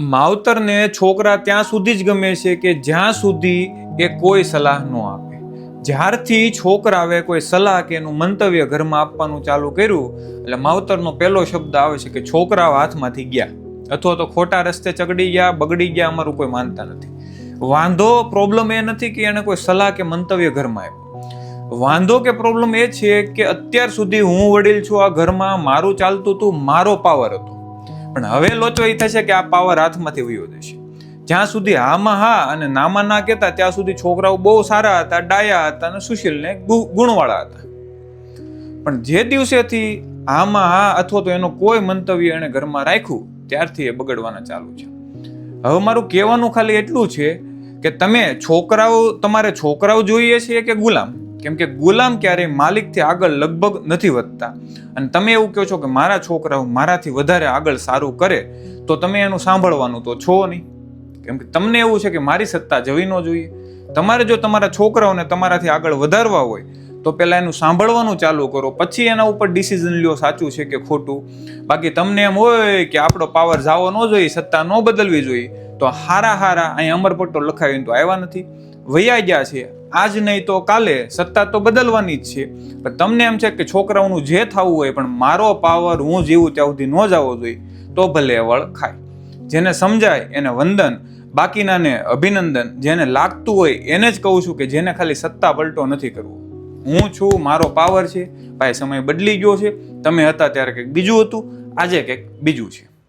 માવતરને છોકરા ત્યાં સુધી જ ગમે છે કે જ્યાં સુધી એ કોઈ સલાહ ન આપે. જ્યારથી છોકરાએ કોઈ સલાહ કે એનું મંતવ્ય ઘરમાં આપવાનું ચાલુ કર્યું, એટલે માવતરનો પહેલો શબ્દ આવે છે કે છોકરાઓ હાથમાંથી ગયા. અથવા તો ખોટા રસ્તે ચગડી ગયા, બગડી ગયા, અમારું કોઈ માનતા નથી. વાંધો પ્રોબ્લેમ એ નથી કે એને કોઈ સલાહ કે મંતવ્ય ઘરમાં આપ્યું. વાંધો કે પ્રોબ્લેમ એ છે કે અત્યાર સુધી હું વડીલ છું, આ ઘરમાં મારું ચાલતું હતું, મારો પાવર હતો. પણ હવે લોચો એ થશે કે આ પાવર હાથમાંથી વયો જશે. જ્યાં સુધી હામાં હા અને નામાં ના કહેતા, ત્યાં સુધી છોકરાઓ બહુ સારા હતા, ડાયા હતા અને સુશીલ ને ગુ- ગુણવાળા હતા. પણ જે દિવસેથી હામાં હા અથવા તો એનો કોઈ મંતવ્ય એને ઘરમાં રાખ્યું, ત્યારથી એ બગડવાના ચાલુ છે. હવે મારું કહેવાનું ખાલી એટલું છે કે તમે છોકરાઓ, તમારે છોકરાઓ જોઈએ છે કે ગુલામ? કેમ કે ગુલામ ક્યારેય માલિકથી આગળ લગભગ નથી વધતા. અને તમે એવું કહો છો કે મારા છોકરાઓ મારાથી વધારે આગળ સારું કરે, તો તમે એનું સાંભળવાનું તો છો નહીં. કેમ કે તમને એવું છે કે મારી સત્તા જવી ન જોઈએ. તમારે જો તમારા છોકરાઓને તમારાથી આગળ વધારવા હોય, તો પહેલાં એનું સાંભળવાનું ચાલુ કરો, પછી એના ઉપર ડિસિઝન લ્યો, સાચું છે કે ખોટું. બાકી તમને એમ હોય કે આપણો પાવર જાવો ન જોઈએ, સત્તા ન બદલવી જોઈએ, તો હારા હારા અહીં અમરપટ્ટો લખાવીને તો આવ્યા નથી. વૈયા ગયા છે. આજ નહીં તો કાલે સત્તા તો બદલવાની જ છે. પણ તમને એમ છે કે છોકરાઓનું જે થવું હોય, પણ મારો પાવર હું જીવું ત્યાં સુધી ન જવો જોઈએ, તો ભલે વળ ખાય. જેને સમજાય એને વંદન, બાકીનાને અભિનંદન, જેને લાગતું હોય એને જ કહું છું કે જેને ખાલી સત્તા પલટો નથી કરવો. હું છું, મારો પાવર છે, ભાઈ સમય બદલી ગયો છે, તમે હતા ત્યારે કંઈક બીજું હતું, આજે કંઈક બીજું છે.